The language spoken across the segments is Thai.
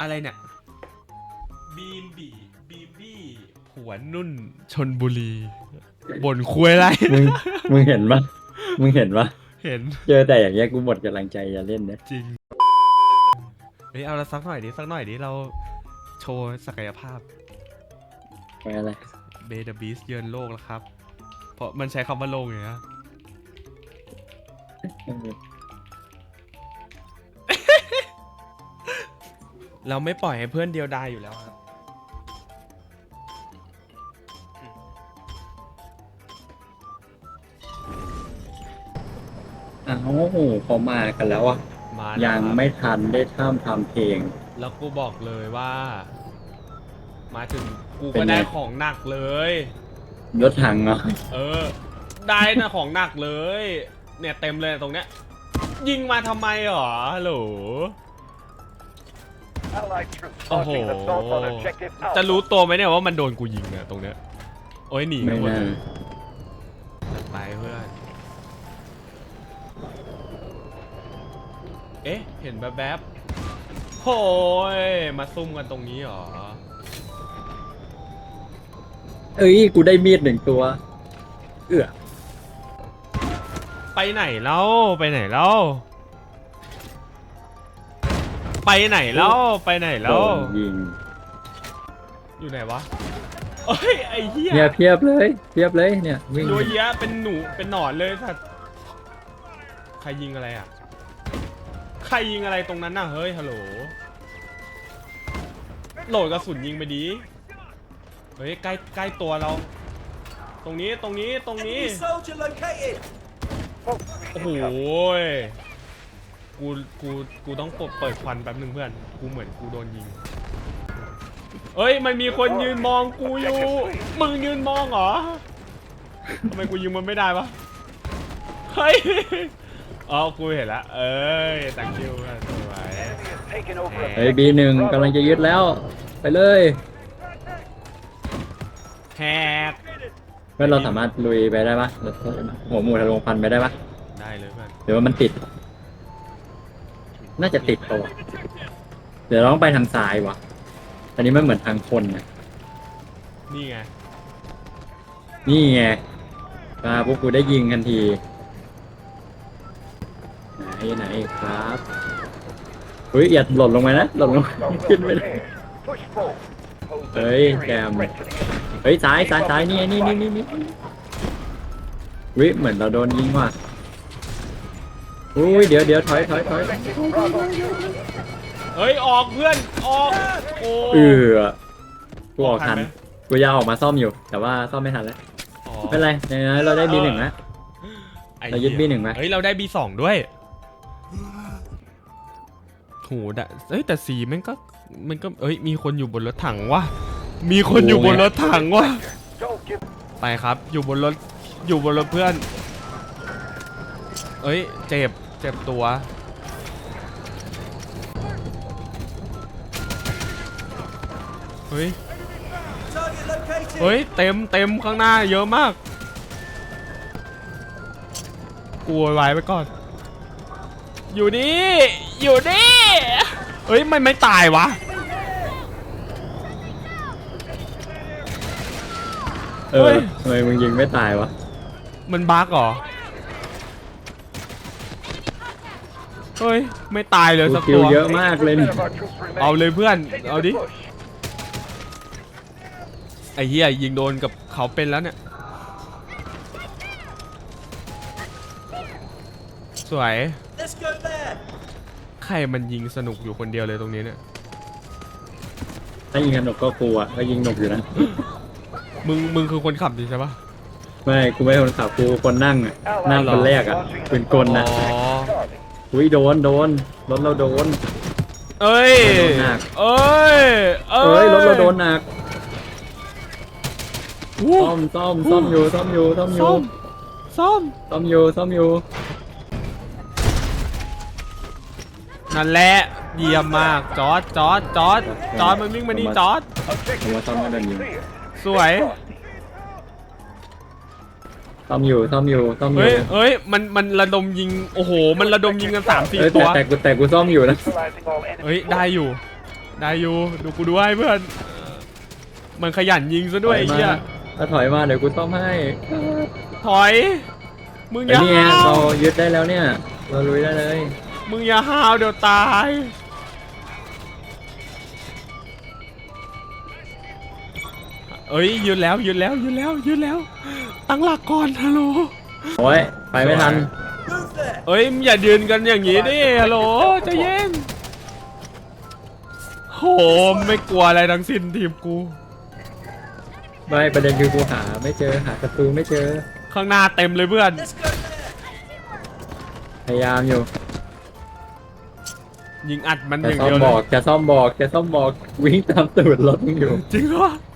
อะไรเนี่ยบีมบีบีบี้ผัวนุ่นชนบุรีบ่นคุยอะไรมึงมึงเห็นปะมึงเห็นปะเห็นเจอแต่อย่างเงี้ยกูหมดกำลังใจจะเล่นนะจริงเฮ้ยเอาละสักหน่อยดิสักหน่อยดิเราโชว์ศักยภาพไปอะไรเบเดบีสเยือนโลกแล้วครับ เพราะมันใช้คำว่าโลกไงฮะ เราไม่ปล่อยให้เพื่อนเดียวดายอยู่แล้วครับ อ้าวเขามากันแล้วอะ มายัยังไม่ทันได้ท่ามทำเพลง แล้วกูบอกเลยว่า มาถึงกูเป็ก็นไง ได้ของหนักเลยรถถังเหรอเออ ได้นะของหนักเลย เนี่ยเต็มเลยตรงเนี้ย ยิงมาทำไมหรอฮัลโหล Allied troops โอ้โห launching assault on objective จะ Alpha. รู้ตัวไหมเนี่ยว่ามันโดนกูยิงเนี่ยตรงเนี้ย โอ้ยหนีกัไม่นหมดน่าเลยจัดไปเพื่อน เอ๊ะ เห็นแบบแบบๆโอ้ย มาซุ่มกันตรงนี้เหรอ เอ้ย กูได้มีดหนึ่งตัว เอื้อไปไหนเล่าไปไหนเล่า ไปไหนเล่าไปไหนโดเล่านยิงอยู่ไหนวะเอ้ยไอ้เหี้ยเนี่ยเพียบเลยเพียบเลยเนี่ยวิ่งดูเหี้ยเป็นหนูเป็นหนอนเลยสัตว์ใครยิงอะไรอะ ใครยิงอะไรตรงนั้นน่ะเฮ้ยฮัลโหลโหลดกระสุนยิงไปดีเฮ้ยใกล้ใกล้ตัวเรา ตรงนี้ตรงนี้ตรงนี้ soldier located. โอ้โหย กูกูกูต้องเปิดเปิดควันแป๊บหนึ่งเพื่อน กูเหมือนกูโดนยิง เอ้ยมันมีคนยืนมองกูอยู่ มึงยืนมองเหรอทำไมกูยิงมันไม่ได้วะเฮ้ยอ๋อกูเห็นละเอ้ยตังคิวสวย Enemy has taken over เฮ้ย objective บีหนึ่ง Bravo. กำลังจะยึดแล้ว ไปเลยแฮกเพื่อนเราสามารถลุยไปได้ปะหัวหมูทะลวงพันไปได้ปะได้เลยเพื่อนหรือว่ามันติด น่าจะติดตัว เดี๋ยวเราต้องไปทางซ้ายวะอันนี้มันเหมือนทางคนนะนี่ไง นี่ไงมาพวกกูได้ยิงทันที ไหนไหนครับเฮ้ยอย่าหล่นลงมานะ หล่นลงมาขึ้นไม่ได้ Push forward. Pose a Hey, serious damn. threat to the เฮ้ยซ้ายซ้ายซ้ายนี่นี่นี่นี่นี่วิเหมือนเราโดนยิงว่ะ อุ้ยเดี๋ยวเดี๋ยวถอยถอยถอย objective Bravo. เฮ้ยออกเพื่อนออกโอ้เออกูออกทันไหมกูจะเอาออกมาซ่อมอยู่ แต่ว่าซ่อมไม่ทันแล้วอ๋อไม่เป็นไรอย่างน้อยเราได้บีหนึ่งแล้วไอ้เรายึดเหี้ย B1 ไหมเฮ้ยเราได้ B2 ด้วยโหดะเอ้ยแต่สีมันก็มันก็เอ้ยมีคนอยู่บนรถถังวะมีคนอยู่บนรถถังวะ Don't give ไปครับอยู่บนรถอยู่บนรถเพื่อน เอ้ยเจ็บ เจ็บตัว เฮ้ย Target located. เฮ้ย เต็มเต็มข้างหน้าเยอะมาก กลัวไว้ไปก่อน อยู่นี่ อยู่นี่ เฮ้ยมันไม่ตายวะ เอเฮ้อย ทำไมมึงยิงไม่ตายวะ มันบั๊กเหรอ เฮ้ย ไม่ตายเลยกูสักคิตัววเยอะมากเลย men นี่ of our troops remain. เอาเลยเพื่อน Continue เอา to ดิ push. ไอ้เหี้ยยิงโดนกับเขาเป็นแล้วเนี่ย สวย Let's go there. ใครมันยิงสนุกอยู่คนเดียวเลยตรงนี้เนี่ย ถ้ายิงกันหนกก็กลัวก็ยิงหนกอยู่นะ มึง มึงคือคนขับดิใช่ปะไม่กูไม่ใช่คนขับกูคนนั่งอะนั่งคนแรกอะปืนกลนะ อ๋อ อุ้ยโดนโดนรถเราโดน เอ้ย โดนหนัก เอ้ย เอ้เอ้ยรถเราโดนหนักอู้ซ่อมซ่อมซ่อมอยู่ซ่อมอยู่ซ่อมอซ่ยู่อมซ่อม ซ่อมอยู่ซ่อมอยู่นั่นแหละ เยี่ยมมาก จอดจอดจอดจอดมันวิ่งมานี่จอด ผมว่าซ่อมไม่โดนยิง Clear. สวย ซ่อมอยู่ซ่อมอยู่ซ่อมอเฮ้ยู่ยเฮ้ย มัน มันระดมยิง โอ้โห มันระดมยิงกันสามสี่เอ้ยตัแต่ว แต่กูแต่กูซ่อมอยู่นะ Neutralizing all enemy เฮ้ย ได้อยู่ forces. ได้อยู่ ดูกูดูให้เพื่อน มันขยันยิงซะด้วยไอ้เหี้ย ถ้าถอยมาเดี๋ยวกูซ่อมให้ถอย มึงอไอ้ย่านี่ไงห้าวเรายึดได้แล้วเนี่ย เราลุยได้เลย มึงอย่าห้าวเดี๋ยวตาย เอ้ยยืนแล้วยืนแล้วยืนแล้วยืนแล้ว ตั้งหลักก่อนฮัลโหลโอ้ยไปไม่ทัน Move there. เอ้ยมึงอย่ายืนกันอย่างนี้ดิฮัลโหลใจเย็นโหไม่กลัวอะไรทั้งสิ้นทีมกู ไม่ประเด็นคือกูหาไม่เจอหาศัตรูไม่เจอ ข้างหน้าเต็มเลยเพื่อน Let's go there. พยายามอยู่ ยิงอัดมันอจะย่างซ่อมเดียวบเลอกยจะซ่อมบอกจะซ่อมบอกวิ่งตามตูดรถมึงอยู่ จริงเหรอ We have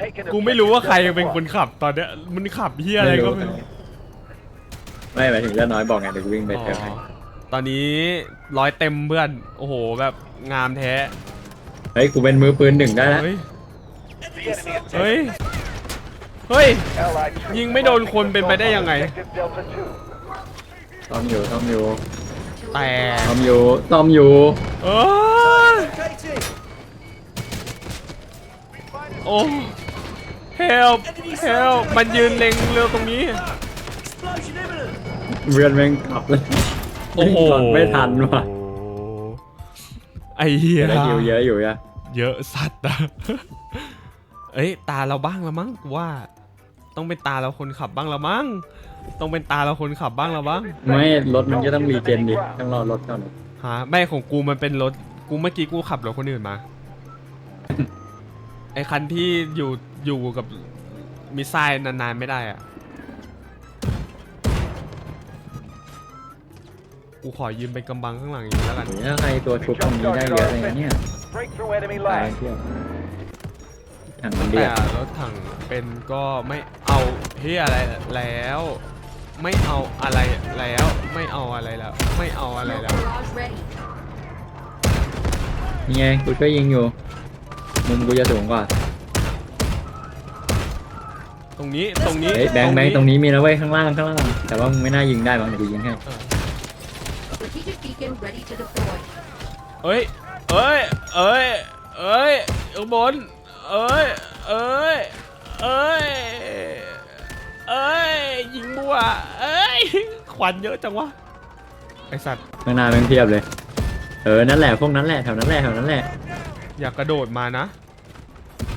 taken กูไม่รู้ว่าใคร objective เป็น Delta คนขับตอนเนี้ยมันขับเฮียอะไรก็ไม่รู้ไม่หมายถึงเจะน้อยบอกไงเดี๋ยวกูวิ่งไปอ๋เจอให้อตอนนี้ร้อยเต็มเพื่อน โอ้โหแบบงามแท้ เฮ้ยกูเป็นมือปืนหนึ่งได้แล้วเฮ้ย The enemy has เฮ้ย taken เฮ้ย Allied troops ยิงไม่โดนคนเป็นไปได้ยังไง Objective Delta 2. ซ่อมอยู่ซ่อมอยู่แต่ซ่อมอยู่ซ่อมอยู่เอ้ย Located. โอ้ help help มันยืนเล็งเรือตรงนี้ Explosion imminent. เรือนแม่งขับเลยโอ้โหวิ่งก่อนไม่ทันว่ะไอ้เหี้ย ได้คิวเยอะอยู่อะเยอะสัตว์อะเอ้ยตาเราบ้างละมั้งกูว่า ต้องเป็นตาเราคนขับบ้างละมั้ง ต้องเป็นตาเราคนขับบ้างละมั้ง ไม่รถมันก็ต้องรีเจนดิต้องรอรถก่อน ฮะไม่ของกูมันเป็นรถ กูเมื่อกี้กูขับรถคนอื่นมา ไอคันที่อยู่อยู่กับมิสไซล์นานๆไม่ได้อะกูขอยืมไปกำบังข้างหลังอย่างนี้แล้วกัน ถ้าใครตัวชุบตรงนี้ได้เยอะเลยนะเนี่ย Break through enemy ตาย line. เที่ยวถังมันเดีแต่ยดรถถังเป็นก็ไม่เอาเฮียอะไรแล้ว ไม่เอาอะไรแล้ว ไม่เอาอะไรแล้ว ไม่เอาอะไรแล้ว Barrage ready. นี่ไงกูช่วยยิงอยู่ มุมกูจะสูงกว่า ตรงนี้ตรงนี้เฮ้ยแบงค์แบงค์ตรงนี้มีนะเว้ยข้างล่างข้างล่าง แต่ว่ามึงไม่น่ายิงได้บ้างเดี๋ยวกูยิงให้ Strategic beacon ready to deploy. เอ้ยเอ้ยเอ้ยเอ้ยข้างบนเอ้ยเอ้ยเอ้ยเอ้ยยิงบัวเอ้ยควันเยอะจังวะไอสัตว์ข้างหน้าแม่งเทียบเลย เออ นั่นแหละพวกนั้นแหละแถวนั้นแหละแถวนั้นแหละ อย่ากระโดดมานะ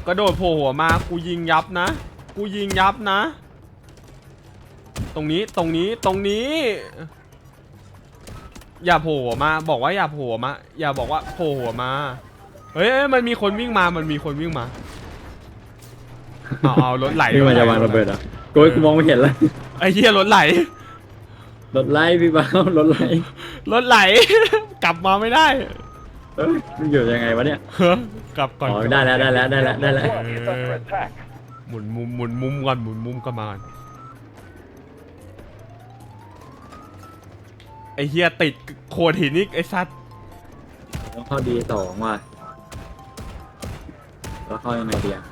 กระโดดโผล่หัวมากูยิงยับนะ กูยิงยับนะ ตรงนี้ตรงนี้ตรงนี้ อย่าโผล่หัวมา บอกว่าอย่าโผล่หัวมา อย่าบอกว่าโผล่หัวมา เฮ้ยเอ้ยมันมีคนวิ่งมามันมีคนวิ่งมาเอาเอารถไหลนี่มันถไหลจะวางระเบิดเหรอะกูกูมองไม่เห็นเลยไอ้เหี้ยรถไหลรถไล่พี่บ้าวรถไล่รถไหล กลับมาไม่ได้ เอ้ยมันอยู่ยังไงวะเนี่ย เฮ้ยกลับก่อนอ๋อได้แล้วได้แล้วได้แล้วได้แล้ว One is under attack. หมุนมุมหมุนมุมก่อนหมุนมุมกันมาก่อนไอ้เฮียติดโขดหินอีกไอ้สัตว์ต้องเข้าดีสองว่ะแล้วเข้ายังไงดีอะ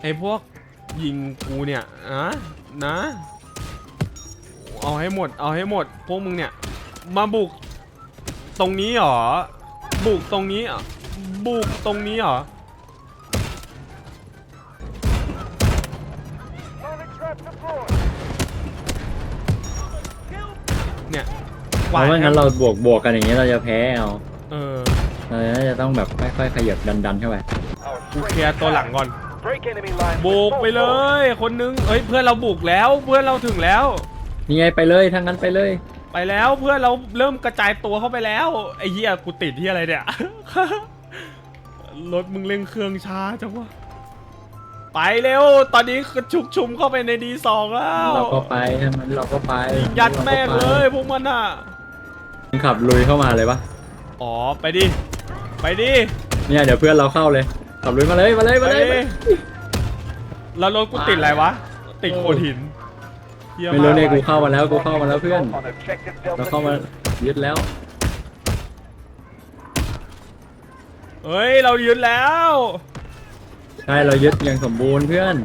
ไอ้พวกยิงกูเนี่ยนะนะ เอาให้หมด เอาให้หมด พวกมึงเนี่ย มาบุก ตรงนี้เหรอ บุกตรงนี้เหรอบุกตรงนี้เหรอ Sonic trap deployed. เนี่ยเพราะว่างั้นเราบวกบวกกันอย่างนี้เราจะแพ้เอา เออเราน่าจะต้องแบบค่อยๆขยับดันดันๆเข้าไป Our กู strength เคลียร์ตัวหลังก่อน Break enemy line. บุกไปเลย คนนึงเอ้ยเพื่อนเราบุกแล้ว เพื่อนเราถึงแล้ว นี่ไงไปเลยทางนั้นไปเลย ไปแล้วเพื่อนเราเริ่มกระจายตัวเข้าไปแล้วไอ้เหี้ยกูติดที่อะไรเนี่ย รถมึงเร่งเครื่องช้าจังวะไปเร็ว ตอนนี้กระชุกชุมเข้าไปในดีสองแล้วเราก็ไปทางนั้นเราก็ไปยัดแม่งราก็เลไปยพวกมันอะมึงขับลุยเข้ามาเลยปะอ๋อไปดิไปดิเนี่ยเดี๋ยวเพื่อนเราเข้าเลยขับลุยมาเลยมาเลยไปมาเลยดิแล้วรถกูติดอะไรวะ ติดโขดหินเหี้ยไม่รู้ากเนี่ยกูเข้ามาแล้วกูเข้ามาแล้วเพื่อน On objective เรา Delta เข้ามา 2. ยึดแล้ว เฮ้ย เรายืนแล้ว ใช่เรายึดอย่างสมบูรณ์เพื่อน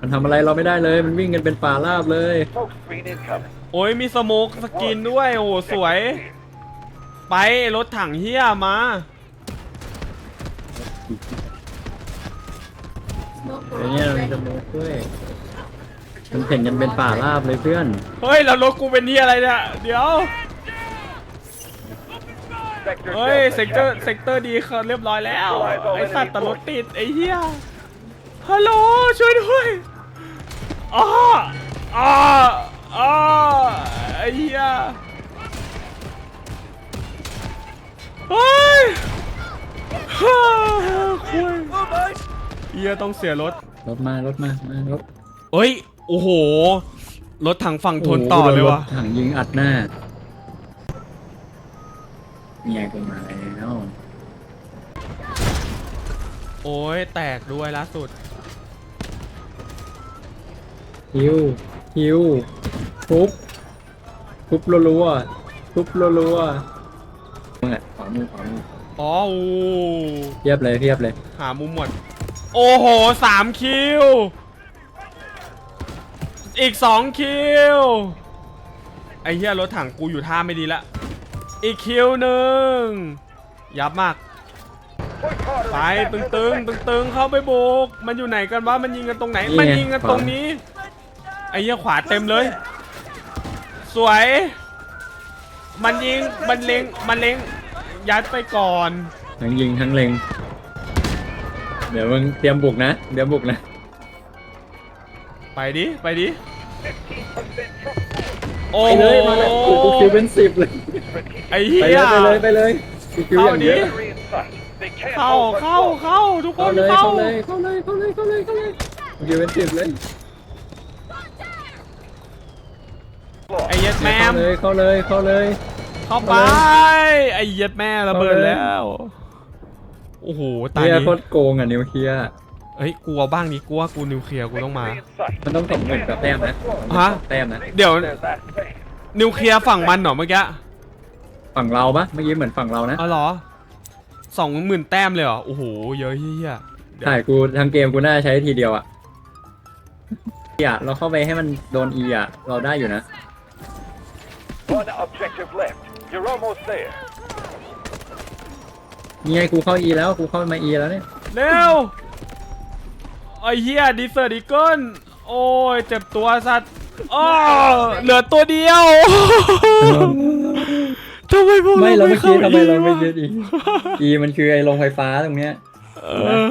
มันทำอะไรเราไม่ได้เลย มันวิ่งกันเป็นป่าราบเลย Smoke screen incoming. โอ้ยมีสโมกสกินด้วย โอ้โหสวย Objective clear. ไปรถถังเฮียมา Smoke ไอ้เนี่ย barrage มันจะ ready. โมกด้วย มันเห็นกันเป็นป่าราบเลยเพื่อน เฮ้ยแล้วรถกูเป็นนี่อะไรเนี่ยเดี๋ยว Sector เฮ้ย Delta เซกเตอร์ captured. เซกเตอร์ดีเขาเรียบร้อยแล้ว ไอสัตว์แต่รถติดไอเหี้ย ฮัลโหลช่วยด้วยอ้าอ้าอ้าไอเหี้ย เฮ้ยฮ่าคุย Almost. เหี้ยต้องเสียรถ รถมารถมามารถเฮ้ย โอ้โห รถถังฝั่งทนต่อเลยวะ โโหโดนรถถังยิงอัดหน้าเนี่ยกูมาแล้วโอ้ยแตกด้วยล่าสุด ฮิวฮิวทุบทุบรัวๆทุบรัวๆมึงอะขวามือขวามืออ๋อโอ้เทียบเลยเทียบเลย หามุมหมด โอ้โหสามคิว อีกสองคิว ไอ้เหี้ยรถถังกูอยู่ท่าไม่ดีละ อีกคิวหนึ่ง ยับมาก Point Carter ไป attack ตึง to ตึ the ง sector. ตึงตึงเข้าไปโบกมันอยู่ไหนกันวะ มันยิงกันตรงไหนมันยิงกันตรงนี้ ไอ้เหี้ยขวาเต็มเลย สวย มันยิง มันเล็ง มันเล็ง ยัดไปก่อน ทั้งยิงทั้งเล็ง เดี๋ยวมึงเตรียมบุกนะเตรียมบุกนะ ไปดิ ไปดิ โอ้ไปโหเลยมาแล้วโอ้โหคิวเป็นสิบเลยไอ้ไปเหี้เลยยไปเลยไปเลยคิวอย่างเยอะ Victory in sight. They can't เข้า hold much เข้า longer. เข้าทุกคเข้านเลยเข้าเข้าเลยเข้าเลยเข้าเลยเข้าเลยเข้าเลยคิวเป็นสิบเลยไอ้เหี้ย็ดแม่เข้ามเลยเข้าเลยเข้าเลย เข้าไปไอ้เหี้ย็ดแม่ระเบิดเข้าเลย แล้วโอ้โหตายเฮียนี้โคตรโกงอะนิวเคลียร์ เฮ้ยกูเอาบ้างนี้กูว่ากูนิวเคลียร์กูต้องมา Victory in sight. มันต้องสองหมื่นกับแต้มนะฮะ แต้มนะ เดี๋ยว There's that space. นิวเคลียร์ฝั่งมันเหรอเมื่อกี้ฝั่งเราปะเมื่อกี้เหมือนฝั่งเรานะอ๋อเหรอสองหมื่นแต้มเลยเหรอโอ้โหเยอะเฮียเดี๋ยวใช่กูทางเกมกูน่าจะใช้ทีเดียวอะเฮียเราเข้าไปให้มันโดนอีอะเราได้อยู่นะ One objective left. You're almost there. นี่ไงกูเข้าอีแล้วกูเข้ามาอีแล้วเนี่ย เร็ว ไอ้เฮียดิเซอร์ดิเกิลโอ้ยเจ็บตัวสัตว์อ้อเหลือตัวเดียวทำไมพวกไม่เราเราไม่ไม่เข้าคิดทำไมเราไม่วะคิดอีอีมันคือไอ้โรงไฟฟ้าตรงเนี้ย เออ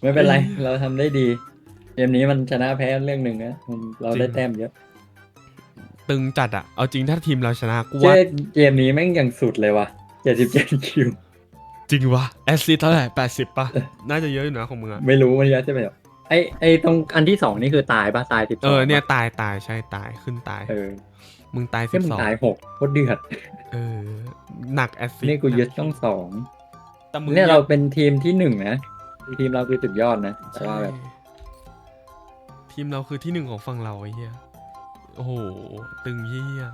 ไม่เป็นไร เราทำได้ดี เกมนี้มันชนะแพ้เรื่องหนึ่งนะมันเราได้แต้มเยอะตึงจัดอะเอาจริงถ้าทีมเราชนะกูเจ๊ว่าเกมนี้แม่งอย่างสุดเลยว่ะ77คิว จริงวะแอสซิสเท่าไหร่แปดสิบป่ะ น่าจะเยอะอยู่นะของมึงอะไม่รู้มันยัดจะไปแบบไอไอตรงอันที่สองนี่คือตายปะตายสิบสองเออเนี่ยตายตายใช่ตายขึ้นตาย เออ มึงตายสิเพื่อนบมึงสองตายหกโคตรเดือด เออ หนักแอสซิสนี่กูยึดต้องสองแต่มึงเนี่ยเราเป็นทีมที่หนึ่งนะ ทีมเราคือสุดยอดนะแต่ใช่ว่าแบบทีมเราคือที่หนึ่งของฝั่งเราไอ้เหี้ย โอ้โห ตึงเหี้ย